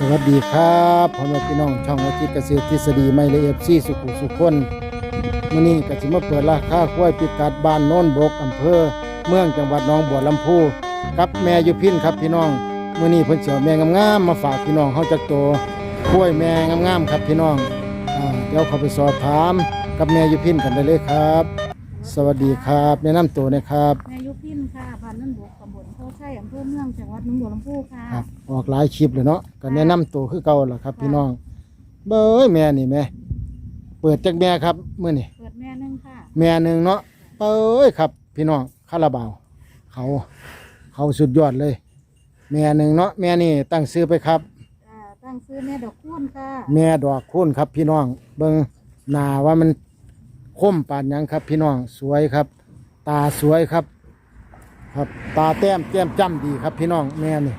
สวัสดีครับพ่อแม่พี่น้องช่องอาทิตย์เกษตรทฤษฎีไม่ละเอียดซี่สุขุสุขคนมื้อนี้ก็สิมาเปิดราคากล้ยพิกัดบ้านโน้นบกอำเภอ เมืองจังหวัดหนองบัวลำพูกับแม่ยุพินครับพี่น้องมื้อนี้เพิ่นสิเอาแม่งามๆมาฝากพี่น้องเฮาจักโตวกล้ยแม่งามๆครับพี่น้องอ่าเดี๋ยวเขาไปสอบถามกับแม่ยุพินกันได้เลยครับ สวัสดีครับแนะนำตัวหนะครับนายยุพินค่ะบ้านนั่นบก ลโพชัยอำเภอเมืองจังหวัดหนองบัวลำพูค่ะครับออกหลายคลิปเลยเนาะก็แนะนำตัวคือเก่าล่ะครับ พี่น้อง เบ้ยแม่นี่แม่เปิดจากแม่ครับมื้อนี่ เปิดแม่หนึงค่ะแม่หนึ่งเนาะเบ้ยครับ พี่น้องคาราบาว เขาเขาสุดยอดเลย แม่หนึ่งเนาะแม่นี่ตั้งซื้อไปครับ อ่าตั้งซื้อแม่ดอกคูณค่ะแม่ดอกคุ้นครับ พี่น้อง เบิ่งหน้าว่ามันคมปานหยังครับ พี่น้องสวยครับ ตาสวยครับ ครับ ตาแต้มแก้มจ้ำดีครับพี่น้องแม่นี่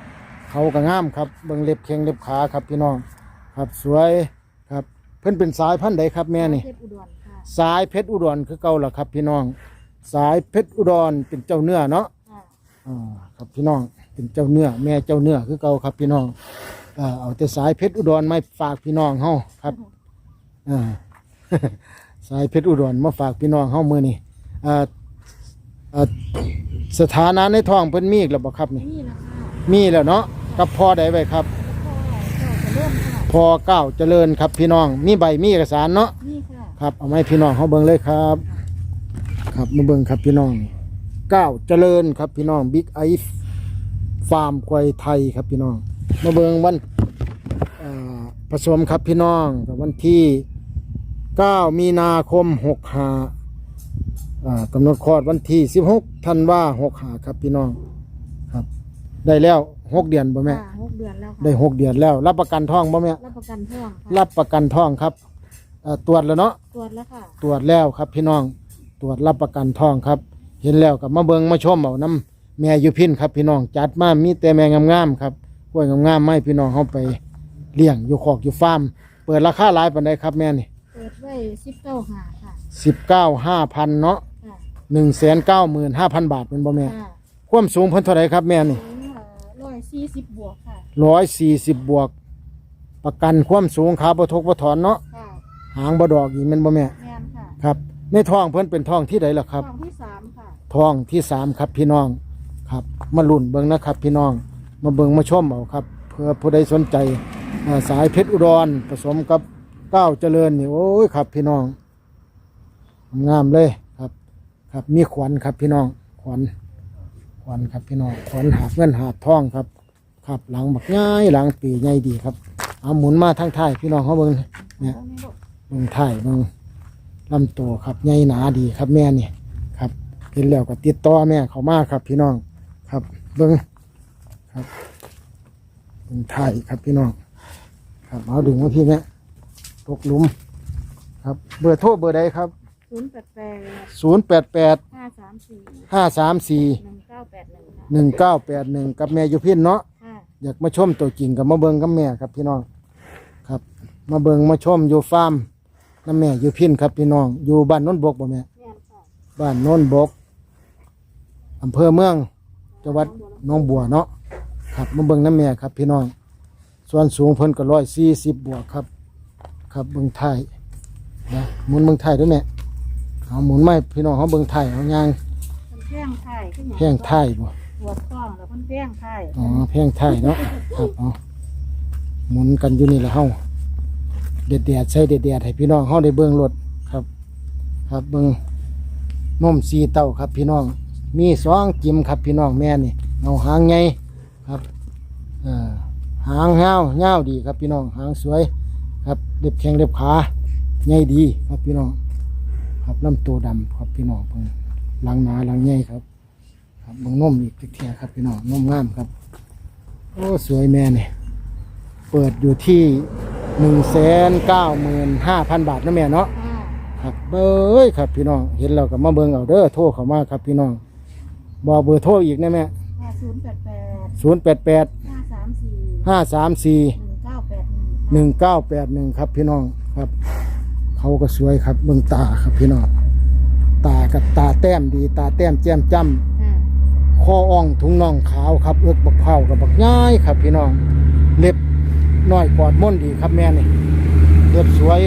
เขาก็งามครับเบิ่งเล็บแข้งเล็บขาครับพี่น้อง ครับสวยครับ เพิ่นเป็นสายพันธุ์ใดครับแม่นี่ เพชรอุดรค่ะสายเพชรอุดรคือเก่าล่ะครับ พี่น้อง สายเพชรอุดรเป็นเจ้าเนื้อเนาะ ค่ะอ่าครับพี่น้องเป็นเจ้าเนื้อแม่เจ้าเนื้อคือเก่าครับพี่น้องเอ่อเอาแต่สายเพชรอุดรมาฝากพี่น้องเฮาครับอ่า สายเพชรอุดรมาฝากพี่น้องเฮามื้อนี้เอ่อเอ่อ สถานะในท้องเพิ่นมีอีกแล้วบ่ครับนี่ นี่นะคะมีแล้วเนาะกับพ่อใดไว้ครับพ่อเจ้าจะเริ่มค่ะพอเก้าเจริญครับพี่น้อง มีใบมีเอกสารเนาะ นี่ค่ะ ครับเอามาให้พี่น้องเขาเบิ่งเลยครับ ครับมาเบิ่งครับพี่น้องเก้าเจริญครับพี่น้องบิ๊กไอฟาร์มควายไทยครับพี่น้อง มาเบิ่งวันเอ่อผสมครับพี่น้องกับวันที่เก้ามีนาคมหกหา กำหนดคลอดวันที่สิบหกธันวาหกหาครับพี่น้องครับ ได้แล้วหกเดือนบ่แม่ ค่ะหกเดือนแล้วค่ะได้หกเดือนแล้ว รับประกันท้องบ่แม่ รับประกันท่องค่ะรับประกันท้องครับเอ่อตรวจแล้วเนาะ ตรวจแล้วค่ะ ตรวจแล้วครับพี่น้องตรวจรับประกันทองครับ เห็นแล้วกับมาเบิงมาชมเอาน้ำแม่อยู่พินครับพี่น้องจัดมามีแต่แม่งามๆครับกล้วยงามๆไม่พี่น้องเขาไปเลี้ยงอยู่คอกอยู่ฟาร์มเปิดราคาหลายปันใดครับแม่นี่เปิดไว้สิบเก้าหาค่ะสิบเก้าห้าพันเนาะค่ะ หนึ่งแสนเก้าหมื่นห้าพันบาทเป็นบ่แม่ค่ะความสูงเพิ่นเท่าไหรครับแม่นี่สูงร้อยสี่สิบบวกค่ะ ร้อยสี่สิบบวก ประกันความสูงขาบ่ทกบ่ถอนเนาะค่ะ หางบ่ดอกอีกแมันบ่แม่แม่นค่ะครับในท้องเพิ่นเป็นท้องที่ใดล่ะครับท่องที่สามค่ะทองที่สามครับพี่น้องครับมาลุ่นเบิ่งนะครับพี่น้องมาเบิ่งมาชมเอาครับเพื่อผู้ใดสนใจอ่าสายเพชรอุดรผสมกับก้าวเจริญนี่โอ้ยครับพี่น้องงามเลย ครับ มีขวัญครับพี่น้องขวัญขวัญครับพี่น้องขวัญหาบเงินหาบทองครับ ครับหลังบักง่ายหลังปีใหญ่ดีครับเอาหมุนมาทางท้ายพี่น้องเขาเบิ่งเนี่ยต้องให้ลูกเบิ่งท้ายเบิ่งลำตัวครับใหญ่หนาดีครับแม่นี่ครับเห็นแล้วก็ติดต่อแม่เขามากครับ พี่น้องครับเบิ่งครับเบิ่งท้ายครับพี่น้องครับเอาดึงมาพี่แม่ตกหลุม ครับ เบอร์โทรเบอร์ใดครับ ศูนย์แปดแปดศูนย์แปดแปดห้าสามสี่ห้าสามสี่หนึ่งเก้าแปดหนึ่งค่ะหนึ่งเก้าแปดหนึ่งกับแม่อยู่พินเนาะค่ะอยากมาชมตัวจริงกับมาเบิงกับแม่ครับพี่น้องครับ มาเบิงมาชมอยู่ฟาร์มน้ำแม่อยู่พินครับพี่น้องอยู่บ้านโน้นบกบ่แม่แม่นค่ะบ้านโน้นบกอำเภอเมืองจังหวัดหน้องบัวเนาะครับมาเบิงน้ำแม่ครับพี่น้อง ส่วนสูงเพิ่นก็ร้อยสี่สิบบวกครับ ครับเบิงไทยนะหมุนเบิงไทยด้วยแม่ เอาหมุนไม่พี่น้องเขาเบิงไทยเอายางมันแพงไทยขึ้นแพงไทยบ่ปวดท้องแล้วมันแพงไทยอ๋อแพงไทยเนาะครับเอาหมุนกันอยู่นี่แหละเฮาเด็ดเดียดใส่เด็ดเดียดให้พี่น้องเฮาได้เบิ่งรถครับ ครับเบิ่งนมสีเต้าครับ พี่น้อง มีสองจิมครับพี่น้องแม่นี่เอาหางไงครับเอ่อหางเงาเงาดีครับพี่น้องหางสวย ครับเล็บแข้งเล็บขาใหญ่ดีครับพี่น้อง ครับลำตัวดำครับพี่น้องเบิ่งหลังหนาหลังใหญ่ครับ ครับเบิ่งนมอีกทีเทียครับพี่น้องนมงามครับ โอ้สวยแม่เนี่ยเปิดอยู่ที่หนึ่งแสนเก้าหมื่นห้าพันบาทนะแม่เนาะค่ะครับเบ้ยครับพี่น้องเห็นแล้วก็มาเบิ่งเอาเด้อโทรเข้ามาครับพี่น้องบอกเบอร์โทรอีกนะแม่ค่ะศูนย์แปดแปดศูนย์แปดแปดห้าสามสี่ห้าสามสี่หนึ่งเก้าแปดหนึ่งหนึ่งเก้าแปดหนึ่งครับพี่น้องครับ เขาก็สวยครับเบิ่งตาครับพี่น้องตากับตาแต้มดี ตาแต้มแจ่มจ้ำค่ะคออ่องถุงน่องขาวครับเอือกบักเผากับบักง่ายครับ พี่น้องเล็บน้อยกอดม่นดีครับแม่นี่เรียบสวย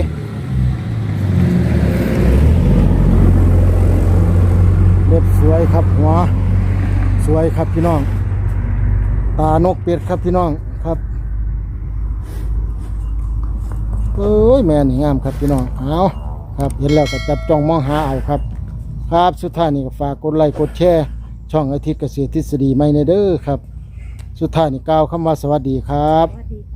เล็บสวยครับหัวสวยครับพี่น้อง ตานกเป็ดครับพี่น้องครับ เอ้ยแม่นี่งามครับพี่น้องเอาครับเห็นแล้วก็จับจ้องมองหาเอาครับ ครับสุดท้ายนี่ก็ฝากกดไลค์กดแชร์ช่องอาทิตย์เกษตรทฤษฎีไม่ในเด้อครับ สุดท้ายนี่กล่าวคำว่าสวัสดีครับ สวัสดีค่ะ